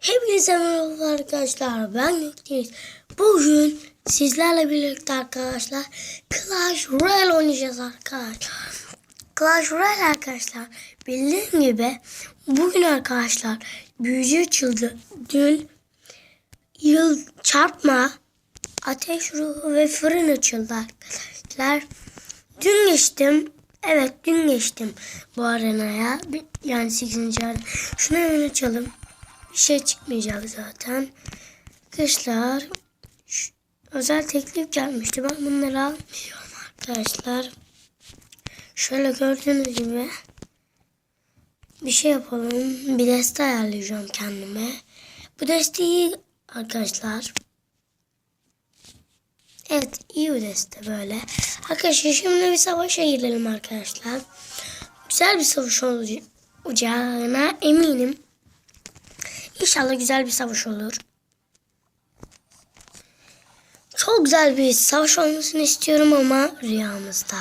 Hepinize merhaba arkadaşlar. Ben Gökdeniz. Bugün sizlerle birlikte arkadaşlar Clash Royale oynayacağız arkadaşlar. Clash Royale arkadaşlar. Bildiğim gibi bugün arkadaşlar büyücü açıldı. Dün yıl çarpma, ateş ruhu ve fırın açıldı arkadaşlar. Dün geçtim. Evet dün geçtim bu arenaya. Yani 8. arena. Şunu açalım. Bir şey çıkmayacak zaten. Arkadaşlar özel teklif gelmişti. Ben bunları almıyorum arkadaşlar. Şöyle gördüğünüz gibi bir şey yapalım. Bir deste ayarlayacağım kendime. Bu desteği arkadaşlar Evet iyi bir deste böyle. Arkadaşlar şimdi bir savaşa girelim arkadaşlar. Güzel bir savaş olacağına eminim. İnşallah güzel bir savaş olur. Çok güzel bir savaş olmasını istiyorum ama rüyamızda.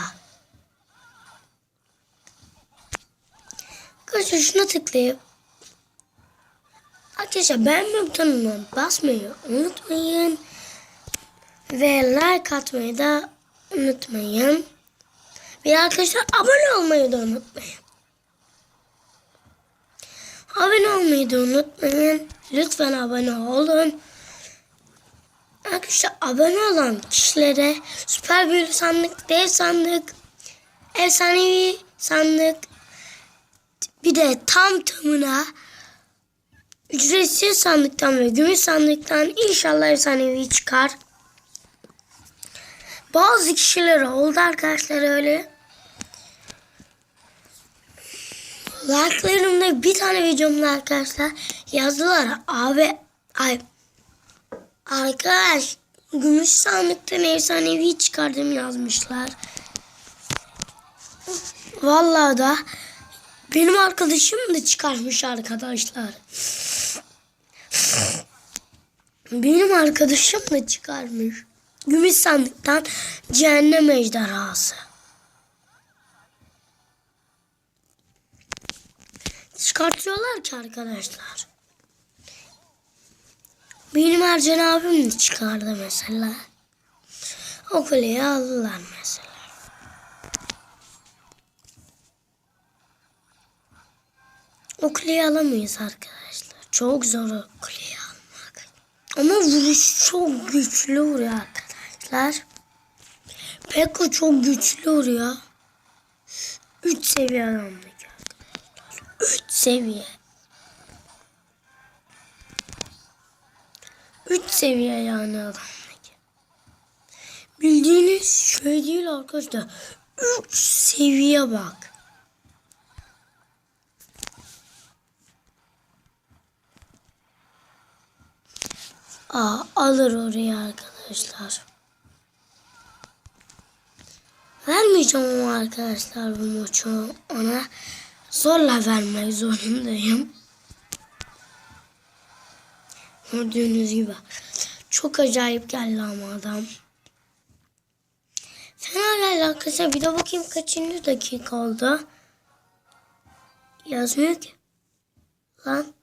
Arkadaşlar şuna tıklayıp Arkadaşlar beğenme butonuna basmayı unutmayın. Ve like atmayı da unutmayın. Bir arkadaşlar abone olmayı da unutmayın. Abone olmayı da unutmayın. Lütfen abone olun. Arkadaşlar abone olan kişilere süper büyülü sandık, dev sandık, efsanevi sandık bir de tam tamına ücretsiz sandıktan ve gümüş sandıktan inşallah efsanevi çıkar. Bazı kişiler oldu arkadaşlar öyle. Like'larımda bir tane videomda arkadaşlar yazdılar. Abi ay arkadaş gümüş sandıktan efsanevi çıkardım yazmışlar. Vallahi da benim arkadaşım da çıkarmış arkadaşlar. Benim arkadaşım da çıkarmış. Gümüş sandıktan cehennem ejderhası. Çıkartıyorlar ki arkadaşlar. Benim Ercan abim de çıkardı mesela. O kuleyi aldılar mesela. O kuleyi alamayız arkadaşlar. Çok zor o kuleyi almak. Ama vuruş çok güçlü vuruyor arkadaşlar. Pekka çok güçlü vuruyor. 3 seviye. 3 seviye. 3 seviye yani adamdaki. Bildiğiniz şey değil arkadaşlar. 3 seviye bak. Aa, alır oraya arkadaşlar. Vermeyeceğim ama arkadaşlar bu maçı ona. Zorla vermek zorundayım. Gördüğünüz gibi. Çok acayip geldi ama adam. Fena geldi arkadaşlar. Bir de bakayım kaçıncı dakika oldu. Yazmıyor ki. Lan.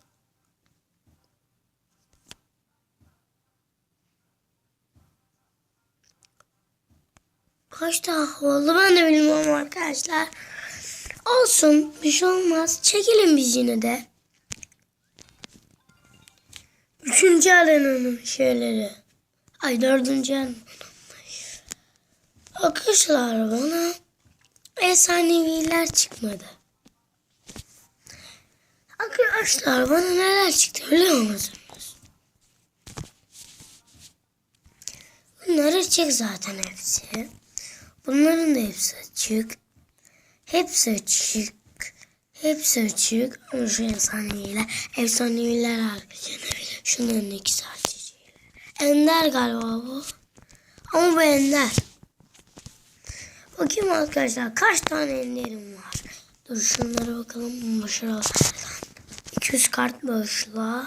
Kaç daha oldu ben de bilmiyorum arkadaşlar. Olsun bir şey olmaz. Çekelim biz yine de. Üçüncü arenanın şeyleri. Ay dördüncü arenanın. Arkadaşlar bana efsaneviler çıkmadı. Arkadaşlar bana neler çıktı biliyor musunuz? Bunlar açık zaten hepsi. Bunların da hepsi açık. Hepsi açık. Hepsi açık. Ama şu efsaneviler. Efsaneviler arkadaşlar. Şunların ikisi açık. Ender galiba bu. Ama bu ender. Bakayım arkadaşlar kaç tane enderim var. Dur şunlara bakalım. Başarılı. 200 kart bağışla.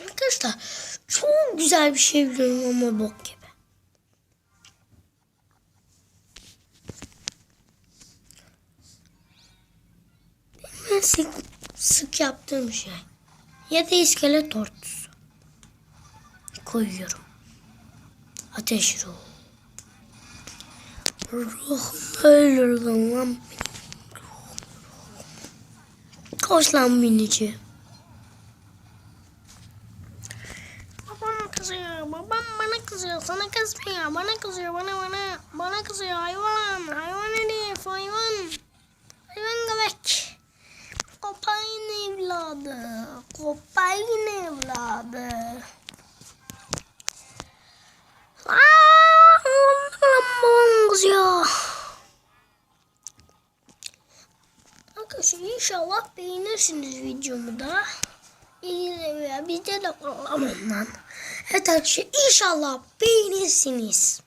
Arkadaşlar çok güzel bir şey biliyorum ama bok gibi. Benim en sık, sık yaptığım şey. Ya da iskelet tortusu. Koyuyorum. Ateş ruhu. Ruhum ölür lan. Koş lan binici. Babam kızıyor. Babam bana kızıyor. Sana kızmıyor. Bana kızıyor. Bana bana. Bana kızıyor. Hayvan. Hayvan herif. Hayvan. Hayvan göbek. Kopayın evladı. Kopayın evladı. Aa, babam kızıyor. Arkadaşlar inşallah beğenirsiniz videomu da. İyi de bizde de Aman lan. Evet arkadaşlar inşallah beğenirsiniz.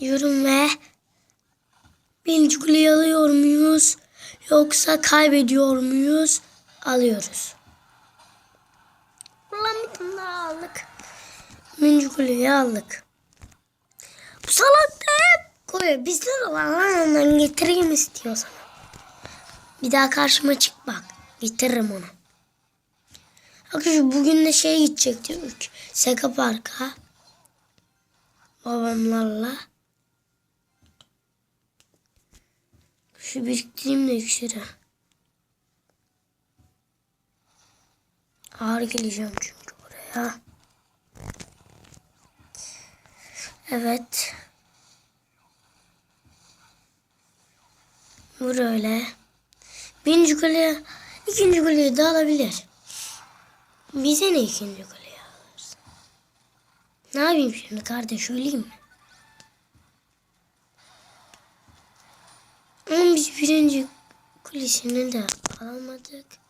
Diyorum ve birinci kuleyi alıyor muyuz? Yoksa kaybediyor muyuz? Alıyoruz. Ulan bir tane aldık. Birinci kuleyi aldık. Bu salak hep koyuyor. Bizde de var lan ondan getireyim istiyorsan. Bir daha karşıma çık bak. Getiririm onu. Arkadaşlar bugün de şey gidecektik. Seka Park'a. Babamlarla. Şu biriktireyim de iksiri. Ağır geleceğim çünkü oraya. Evet. Bu öyle. Birinci kule, ikinci kuleyi de alabilir. Bize ne ikinci kuleyi alırız? Ne yapayım şimdi kardeş öleyim mi? Ama biz birinci kulesini de alamadık.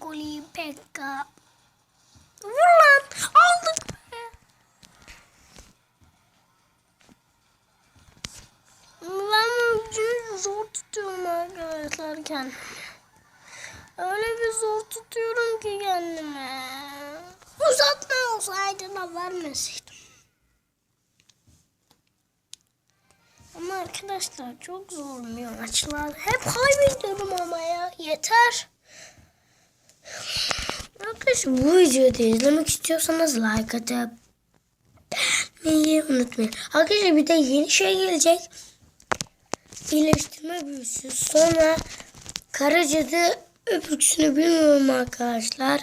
Golü Pekka. Vur lan aldık be. Ben zor tutuyorum arkadaşlar kendimi. Öyle bir zor tutuyorum ki kendime. Uzatma olsaydı da vermeseydim. Ama arkadaşlar çok zorluyor maçlar. Hep kaybediyorum ama ya. Yeter. Arkadaşlar bu videoyu izlemek istiyorsanız like atıp beğenmeyi unutmayın. Arkadaşlar bir de yeni şey gelecek. İyileştirme büyüsü. Sonra Karacadı öpüksünü bilmiyorum arkadaşlar.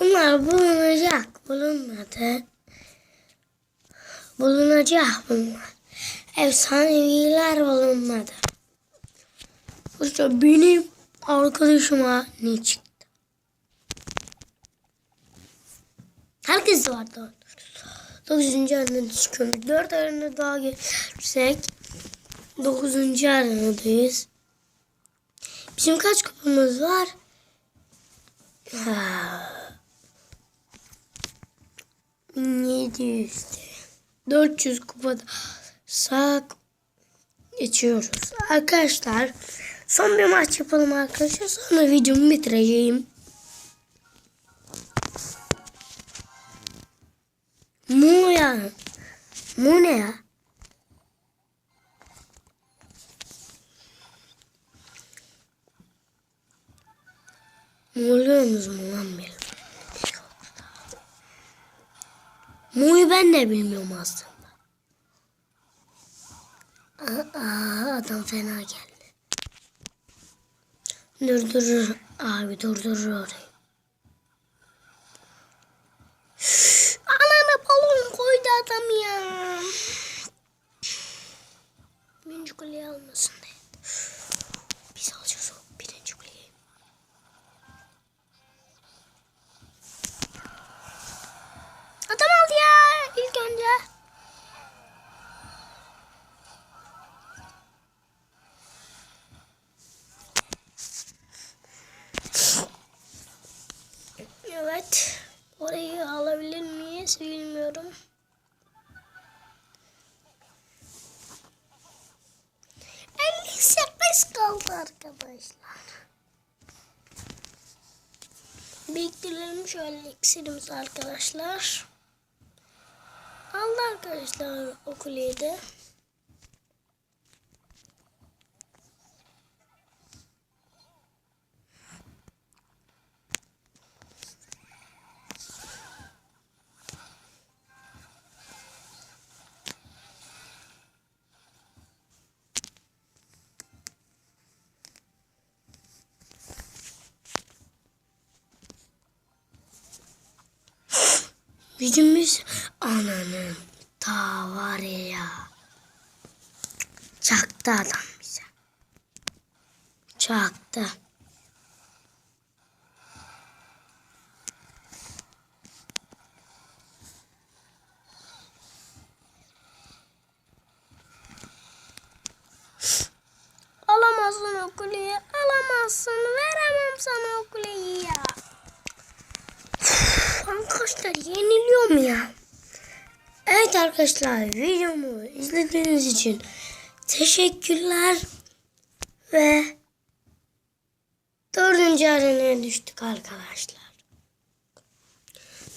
Bunlar bulunacak. Bulunmadı. Bulunacak bunlar. Efsaneviler bulunmadı. İşte benim arkadaşıma ne çıktı? Herkes var da. 9. arenada çıkıyoruz. 4 arena daha gelirsek 9. arenadayız. Bizim kaç kupamız var? Ha. 1700'de. 400 kupada sak geçiyoruz. Arkadaşlar son bir maç yapalım arkadaşlar. Sonra videomu bitireceğim. Mu ya. Mu ne ya? Mu oluyorsunuz mu lan benim? Mu'yu ben de bilmiyorum aslında. Aa, adam fena geldi. Durdurur abi durdurur orayı. Anana balon koydu adam ya. Birinci kuleyi almasın diye. Biz alacağız o birinci kuleyi. Adam aldı ya. İlk neyse bilmiyorum. Elli kaldı arkadaşlar. Biriktirelim şöyle iksirimizi arkadaşlar. Aldı arkadaşlar o de. Gücümüz ananın ta var ya. Çaktı adam bize. Çaktı. Alamazsın o kuleyi. Alamazsın. Veremem sana o kuleyi ya. Arkadaşlar ya. Evet arkadaşlar videomu izlediğiniz için teşekkürler. Ve dördüncü arenaya düştük arkadaşlar.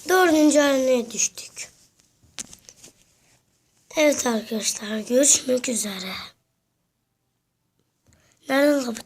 Dördüncü arenaya düştük. Evet arkadaşlar görüşmek üzere. Nereden kapatıyorum?